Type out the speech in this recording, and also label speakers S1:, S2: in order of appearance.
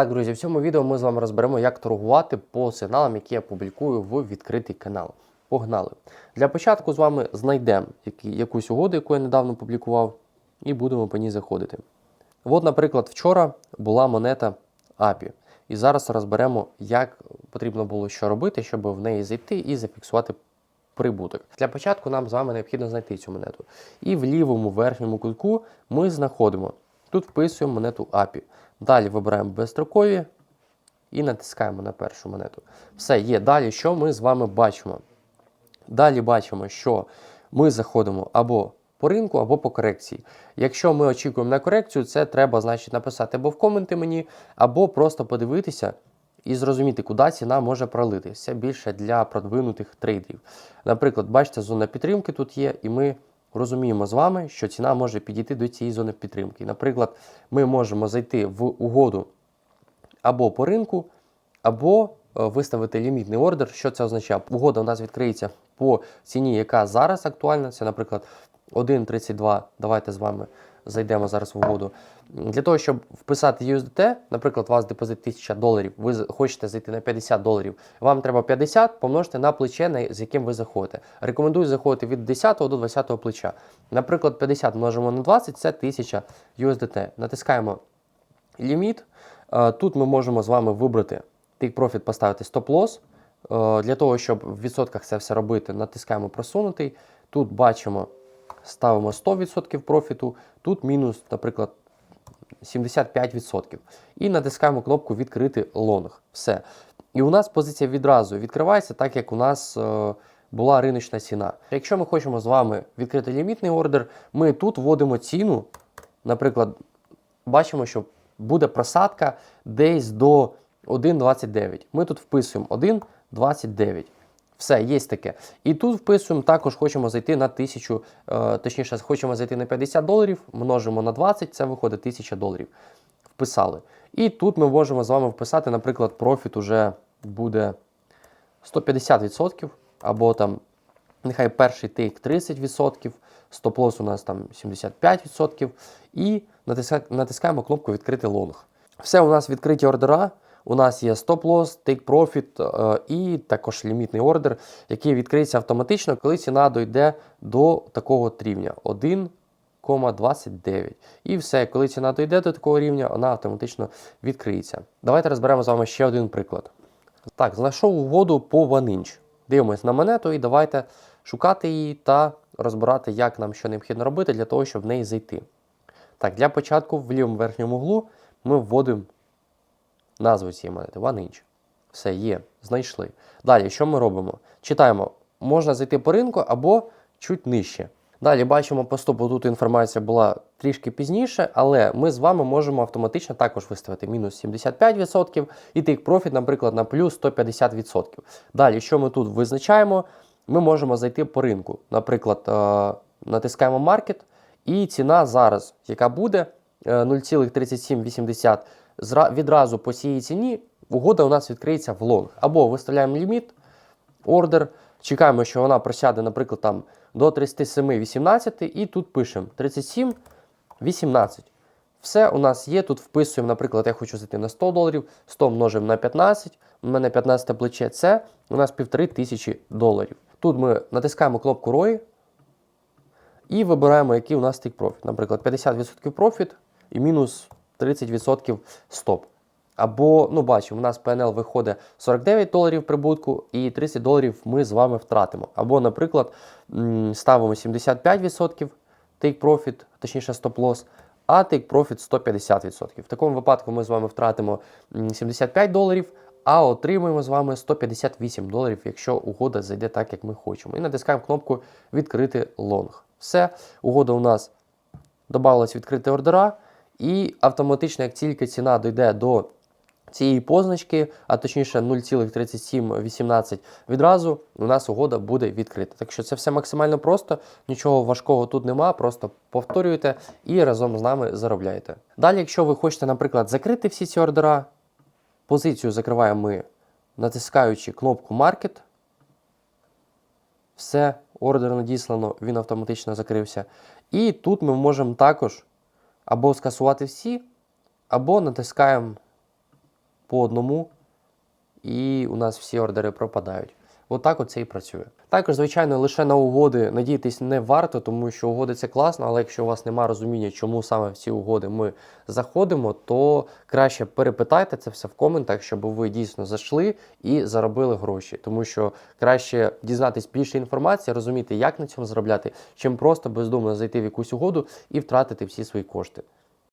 S1: Так, друзі, в цьому відео ми з вами розберемо, як торгувати по сигналам, які я публікую в відкритий канал. Погнали! Для початку з вами знайдемо якусь угоду, яку я недавно публікував, і будемо по ній заходити. От, наприклад, вчора була монета API. І зараз розберемо, як потрібно було що робити, щоб в неї зайти і зафіксувати прибуток. Для початку нам з вами необхідно знайти цю монету. І в лівому верхньому кутку ми знаходимо. Тут вписуємо монету API. Далі вибираємо безстрокові і натискаємо на першу монету. Все, є. Далі що ми з вами бачимо? Далі бачимо, що ми заходимо або по ринку, або по корекції. Якщо ми очікуємо на корекцію, це треба значить, написати або в коменти мені, або просто подивитися і зрозуміти, куди ціна може пролитися. Більше для продвинутих трейдерів. Наприклад, бачите, зона підтримки тут є, і ми розуміємо з вами, що ціна може підійти до цієї зони підтримки. Наприклад, ми можемо зайти в угоду або по ринку, або е, виставити лімітний ордер. Що це означає? Угода у нас відкриється по ціні, яка зараз актуальна. Це, наприклад, 1.32. Давайте з вами зайдемо зараз в угоду. Для того, щоб вписати USDT, наприклад, у вас депозит 1000 доларів, ви хочете зайти на 50 доларів, вам треба 50 помножити на плече, з яким ви заходите. Рекомендую заходити від 10 до 20 плеча. Наприклад, 50 множимо на 20 це 1000 USDT. Натискаємо ліміт. Е, Тут ми можемо з вами вибрати take profit, поставити стоп-лосс. Е, Для того, щоб в відсотках це все робити, натискаємо просунутий. Тут бачимо, ставимо 100% профіту, тут мінус, наприклад, 75%. І натискаємо кнопку Відкрити лонг. Все. І у нас позиція відразу відкривається, так як у нас е, була риночна ціна. Якщо ми хочемо з вами відкрити лімітний ордер, ми тут вводимо ціну, наприклад, бачимо, що буде просадка десь до 1,29. Ми тут вписуємо 1,29. Все, є таке. І тут вписуємо, також хочемо зайти на 1000, е, точніше, хочемо зайти на 50 доларів, множимо на 20, це виходить 1000 доларів. Вписали. І тут ми можемо з вами вписати, наприклад, профіт уже буде 150%, або там, нехай перший тейк 30%, стоп-лосс у нас там 75%, і натискаємо кнопку Відкрити лонг. Все, у нас відкриті ордера. У нас є стоп-лосс, profit е, і також лімітний ордер, який відкриється автоматично, коли ціна дойде до такого рівня 1,29. І все, коли ціна дойде до такого рівня, вона автоматично відкриється. Давайте розберемо з вами ще один приклад. Так, знайшов угоду по OneInch. Дивимось на монету і давайте шукати її та розбирати, як нам що необхідно робити для того, щоб в неї зайти. Так, для початку в лівому верхньому углу ми вводимо назву цієї монети OneInch. Все, є, знайшли. Далі, що ми робимо? Читаємо, можна зайти по ринку або чуть нижче. Далі бачимо по стопу, тут інформація була трішки пізніше, але ми з вами можемо автоматично також виставити мінус 75% і take profit, наприклад, на плюс 150%. Далі, що ми тут визначаємо? Ми можемо зайти по ринку. Наприклад, е, натискаємо Market, і ціна зараз, яка буде е, 0,3780, зра- відразу по цій ціні угода у нас відкриється в лонг. Або виставляємо ліміт, ордер, чекаємо, що вона просяде, наприклад, там до 37,18 і тут пишемо 37,18. Все у нас є. Тут вписуємо, наприклад, я хочу зайти на 100 доларів, 100 множимо на 15. У мене 15 плече це у нас 1500 тисячі доларів. Тут ми натискаємо кнопку ROI і вибираємо, який у нас take profit. Наприклад, 50% профіт і мінус 30% стоп. Або, ну, бачимо, у нас PNL виходить 49 доларів прибутку і 30 доларів ми з вами втратимо. Або, наприклад, ставимо 75% take profit, точніше стоп-лосс, а take profit 150%. В такому випадку ми з вами втратимо 75 доларів, а отримуємо з вами 158 доларів, якщо угода зайде так, як ми хочемо. І натискаємо кнопку Відкрити лонг. Все, угода у нас додавалась відкрити ордера, і автоматично, як тільки ціна дійде до цієї позначки, а точніше 0,3718, відразу у нас угода буде відкрита. Так що це все максимально просто, нічого важкого тут нема, просто повторюєте і разом з нами заробляєте. Далі, якщо ви хочете, наприклад, закрити всі ці ордера, позицію закриваємо ми, натискаючи кнопку Market. Все, ордер надіслано, він автоматично закрився. І тут ми можемо також або скасувати всі, або натискаємо по одному, і у нас всі ордери пропадають. Отак от це і працює. Також, звичайно, лише на угоди надіятись не варто, тому що угоди це класно, але якщо у вас немає розуміння, чому саме в ці угоди ми заходимо, то краще перепитайте це все в коментах, щоб ви дійсно зайшли і заробили гроші. Тому що краще дізнатись більше інформації, розуміти, як на цьому заробляти, чим просто бездумно зайти в якусь угоду і втратити всі свої кошти.